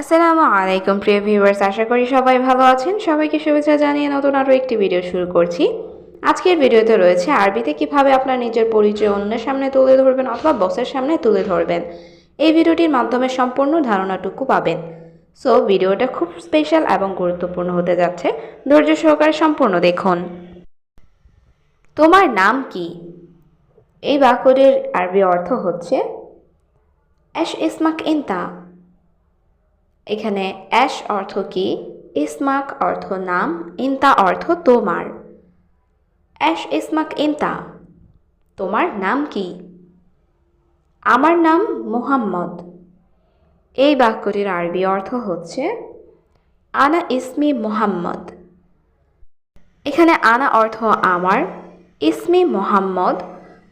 আসসালামু আলাইকুম, প্রিয় ভিউয়ার্স। আশা করি সবাই ভালো আছেন। সবাইকে শুভেচ্ছা জানিয়ে নতুন আরও একটি ভিডিও শুরু করছি। আজকের ভিডিওতে রয়েছে আরবিতে কীভাবে আপনার নিজের পরিচয় অন্যের সামনে তুলে ধরবেন অথবা বসের সামনে তুলে ধরবেন। এই ভিডিওটির মাধ্যমে সম্পূর্ণ ধারণাটুকু পাবেন। সো, ভিডিওটা খুব স্পেশাল এবং গুরুত্বপূর্ণ হতে যাচ্ছে। ধৈর্য সহকারে সম্পূর্ণ দেখুন। তোমার নাম কি? এই বাক্যটির আরবি অর্থ হচ্ছে অ্যাশ ইসমাক ইনতা। এখানে অ্যাশ অর্থ কি ইসমাক অর্থ নাম ইনতা অর্থ তোমার। অ্যাশ ইসমাক ইনতা তোমার নাম কি? আমার নাম মুহাম্মদ। এই বাক্যটির আরবি অর্থ হচ্ছে, আনা ইসমি মুহাম্মদ। এখানে আনা অর্থ আমার, ইসমি মোহাম্মদ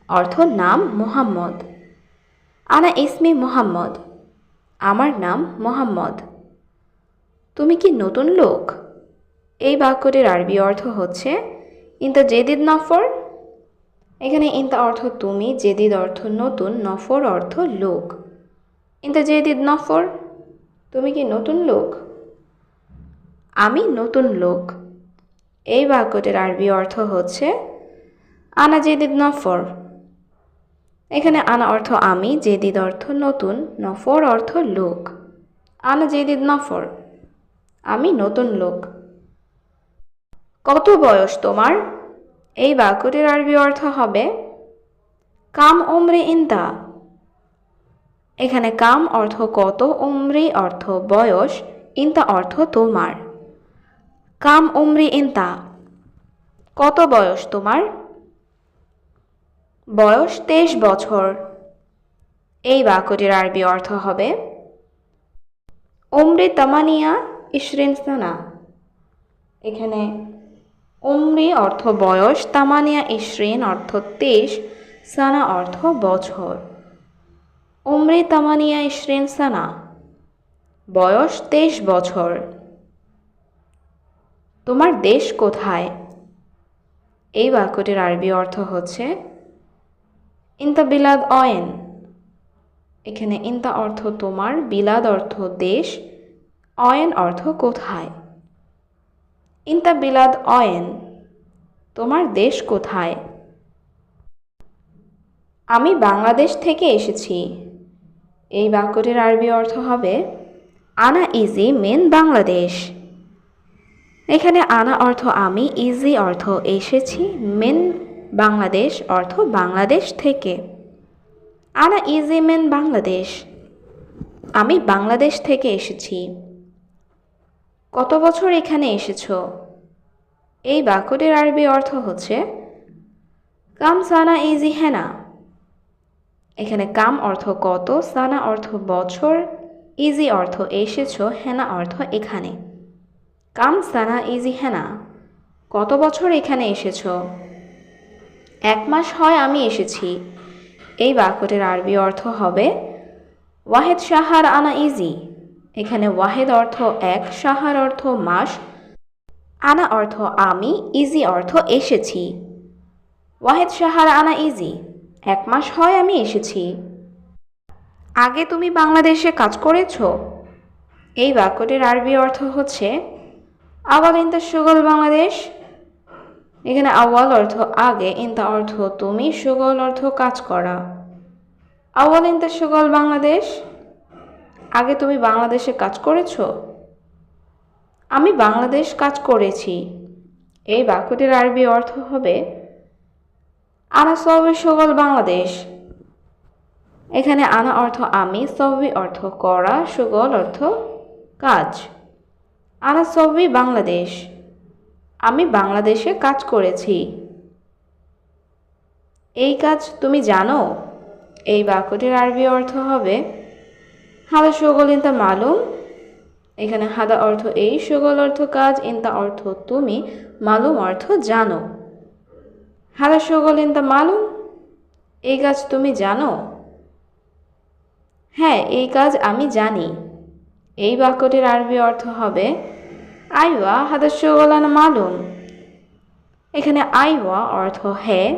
অর্থ নাম মুহাম্মদ। আনা ইসমি মুহাম্মদ আমার নাম মোহাম্মদ। তুমি কি নতুন লোক? এই বাক্যটির আরবি অর্থ হচ্ছে ইন্তা জেদিদ নফর। এখানে ইন্তা অর্থ তুমি, জেদিদ অর্থ নতুন, নফর অর্থ লোক। ইন্তা জেদিদ নফর, তুমি কি নতুন লোক? আমি নতুন লোক। এই বাক্যটির আরবি অর্থ হচ্ছে, আনা জেদিদ নফর। এখানে আনা অর্থ আমি জেদিদ অর্থ নতুন নফর অর্থ লোক। আনা জেদিদ নফর। আমি নতুন লোক। কত বয়স তোমার? এই বাক্যটির আরবি অর্থ হবে, কাম ওমরে ইন্দা এখানে কাম অর্থ কত, উমরি অর্থ বয়স, ইন্তা অর্থ তোমার। কাম উমরি ইন্তা, কত বয়স তোমার? বয়স তেইশ বছর। এই বাক্যটির আরবি অর্থ হবে, উমরি তামানিয়া ইশরিন এখানে উমরি অর্থ বয়স, তামানিয়া ইশরিন অর্থ তেইশ, সানা অর্থ বছর। উমরি, তামানিয়া ইশরিন, সানা বয়স তেইশ বছর। তোমার দেশ কোথায়? এই বাক্যটির আরবি অর্থ হচ্ছে ইন্তা বিলাদ অয়েন। এখানে ইন্তা অর্থ তোমার, বিলাদ অর্থ দেশ অয়েন অর্থ কোথায়? ইন্তা বিলাদ অয়েন তোমার দেশ কোথায়? আমি বাংলাদেশ থেকে এসেছি। এই বাক্যটির আরবি অর্থ হবে আনা ইজি মেন বাংলাদেশ এখানে আনা অর্থ আমি ইজি অর্থ এসেছি মেন বাংলাদেশ অর্থ বাংলাদেশ থেকে আনা ইজি মেন বাংলাদেশ আমি বাংলাদেশ থেকে এসেছি। কত বছর এখানে এসেছ? এই বাক্যটির আরবি অর্থ হচ্ছে, কাম সানা ইজি হেনা। এখানে কাম অর্থ কত, সানা অর্থ বছর, ইজি অর্থ এসেছ, হেনা অর্থ এখানে। কাম সানা ইজি হেনা, কত বছর এখানে এসেছ? এক মাস হয় আমি এসেছি। এই বাক্যটির আরবি অর্থ হবে, ওয়াহেদ সাহার আনা ইজি। এখানে ওয়াহেদ অর্থ এক সাহার অর্থ মাস, আনা অর্থ আমি, ইজি অর্থ এসেছি। ওয়াহেদ সাহার আনা, ইজি, এক মাস হয় আমি এসেছি। আগে তুমি বাংলাদেশে কাজ করেছ? এই বাক্যটির আরবি অর্থ হচ্ছে, আওয়াল ইন্তা সুগল বাংলাদেশ। এখানে আওয়াল অর্থ আগে ইন্তা অর্থ তুমি, সুগল অর্থ কাজ করা। আওয়াল ইন্তা সুগল বাংলাদেশ। আগে তুমি বাংলাদেশে কাজ করেছ? আমি বাংলাদেশ কাজ করেছি। এই বাক্যটির আরবি অর্থ হবে, আনা সবই সুগল বাংলাদেশ। এখানে আনা অর্থ আমি সবই অর্থ করা সুগল অর্থ কাজ। আনা সবই বাংলাদেশ। আমি বাংলাদেশে কাজ করেছি। এই কাজ তুমি জানো? এই বাক্যটির আরবি অর্থ হবে হাদা সুগল ইন্তা মালুম। এখানে হাদা অর্থ এই, সুগল অর্থ কাজ, ইন্তা অর্থ তুমি, মালুম অর্থ জানো। হাদা সুগল ইন্তা মালুম, এই কাজ তুমি জানো? হ্যাঁ এই কাজ আমি জানি। এই বাক্যটির আরবি অর্থ হবে, আইওয়া হাদা সুগলানা মালুম। এখানে আইওয়া অর্থ হ্যাঁ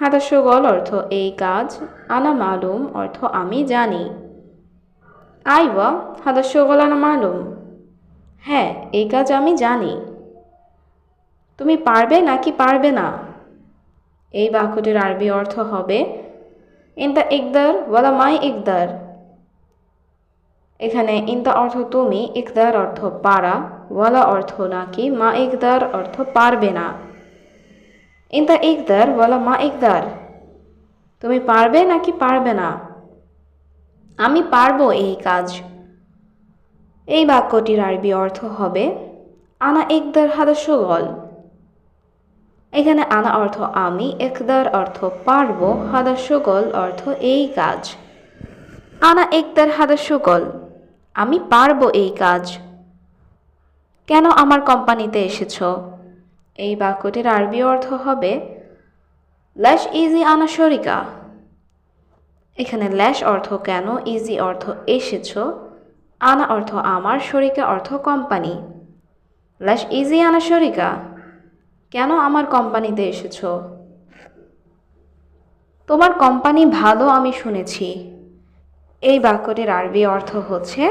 হাদা সুগল অর্থ এই কাজ, আনা মালুম অর্থ আমি জানি। আইওয়া হাদা শোগলানা মালুম। হ্যাঁ এই কাজ আমি জানি। তুমি পারবে নাকি পারবে না? এই বাক্যটির আরবি অর্থ হবে ইনতা ইকদার ওয়ালা মাই ইকদার। এখানে ইনতা অর্থ তুমি ইকদার অর্থ পারা ওয়ালা অর্থ নাকি মা ইকদার অর্থ পারবে না। ইনতা ইকদার ওয়ালা মা ইকদার। তুমি পারবে নাকি পারবে না? আমি পারব এই কাজ। এই বাক্যটির আরবি অর্থ হবে, আনা একদার হাদা সুগল। এখানে আনা অর্থ আমি একদার অর্থ পারব হাদা সুগল অর্থ এই কাজ। আনা একদার হাদা সুগল আমি পারব এই কাজ। কেন আমার কোম্পানিতে এসেছ? এই বাক্যটির আরবি অর্থ হবে ল্যাশ ইজি আনা শরিকা। এখানে ল্যাশ অর্থ কেন, ইজি অর্থ এসেছ, আনা অর্থ আমার, শরিকা অর্থ কোম্পানি। ল্যাশ ইজি আনা শরিকা? কেন আমার কোম্পানিতে এসেছ? তোমার কোম্পানি ভালো আমি শুনেছি। এই বাক্যটির আরবি অর্থ হচ্ছে,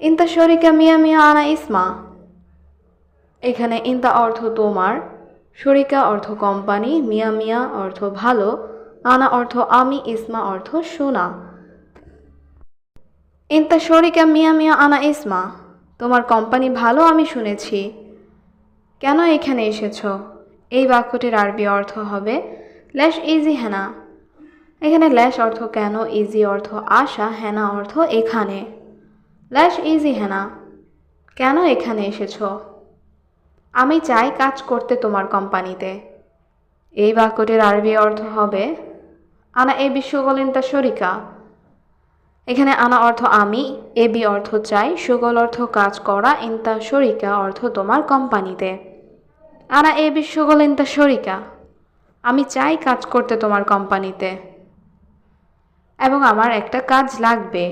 ইন্তা শরিকা মিয়া মিয়া আনা ইসমা। এখানে ইন্তা অর্থ তোমার, শরিকা অর্থ কোম্পানি, মিয়া মিয়া অর্থ ভালো আনা অর্থ আমি, ইসমা অর্থ শোনা ইন্তা শরিকা মিয়া মিয়া আনা ইসমা। তোমার কোম্পানি ভালো, আমি শুনেছি। কেন এখানে এসেছ? এই বাক্যটির আরবি অর্থ হবে ল্যাশ ইজি হেনা। এখানে ল্যাশ অর্থ কেন, ইজি অর্থ আশা হেনা অর্থ এখানে। ল্যাশ ইজি হেনা, কেন এখানে এসেছ? আমি চাই কাজ করতে তোমার কোম্পানিতে। এই বাক্যটির আরবি অর্থ হবে আনা এ বিশ্বগলিন্তা শরিকা। এখানে আনা অর্থ আমি, এ বি অর্থ চাই, সুগল অর্থ কাজ করা, ইন্তা শরিকা অর্থ তোমার কোম্পানিতে। আনা এ বিশ্বগলিন্তা শরিকা, আমি চাই কাজ করতে তোমার কোম্পানিতে। এবং আমার একটা কাজ লাগবে।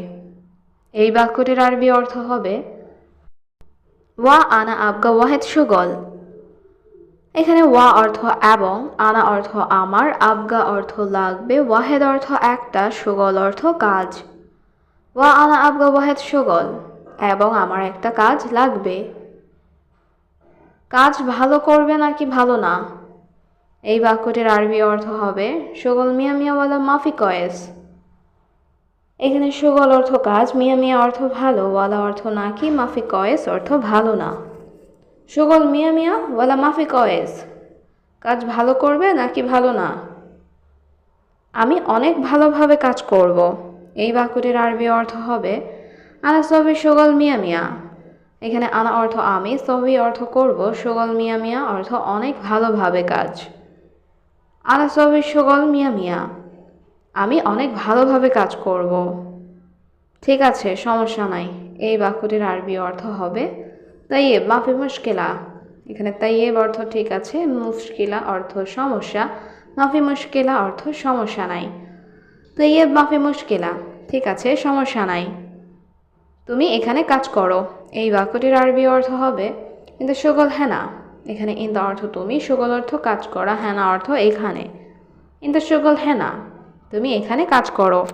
এই বাক্যটির আরবি অর্থ হবে, ওয়া আনা আবগা ওয়াহেদ সুগল। এখানে ওয়া অর্থ এবং, আনা অর্থ আমার, আবগা অর্থ লাগবে, ওয়াহেদ অর্থ একটা, সুগল অর্থ কাজ। ওয়া, আনা, আবগা, ওয়াহেদ সুগল এবং আমার একটা কাজ লাগবে। কাজ ভালো করবে নাকি ভালো না? এই বাক্যটির আরবি অর্থ হবে, সুগল মিয়া মিয়াওয়ালা মাফি কয়েস। এখানে সুগল অর্থ কাজ, মিয়া মিয়া অর্থ ভালো, ওয়ালা অর্থ নাকি, মাফি কয়েস অর্থ ভালো না। সুগল মিয়া মিয়া, ওয়ালা মাফি কয়েস কাজ ভালো করবে নাকি ভালো না? আমি অনেক ভালোভাবে কাজ করব। এই বাক্যটির আরবি অর্থ হবে, আনা সবই সুগল মিয়া মিয়া। এখানে আনা অর্থ আমি সবই অর্থ করব সুগল মিয়া মিয়া অর্থ অনেক ভালোভাবে কাজ। আনা সবই সুগল মিয়া মিয়া। আমি অনেক ভালোভাবে কাজ করব। ঠিক আছে, সমস্যা নাই। এই বাক্যটির আরবি অর্থ হবে তাইয়েব, মাফি মুশকিলা। এখানে তাইয়েব অর্থ ঠিক আছে, মুশকিলা অর্থ সমস্যা, মাফি মুশকিলা অর্থ সমস্যা নাই। তাইয়েব, মাফি মুশকিলা, ঠিক আছে, সমস্যা নাই। তুমি এখানে কাজ করো। এই বাক্যটির আরবি অর্থ হবে কিন্তু সুগল হেনা। এখানে ইন্দা অর্থ তুমি, সুগল অর্থ কাজ করা, হেনা অর্থ এখানে। ইন্দা সুগল হেনা। তুমি এখানে কাজ করো।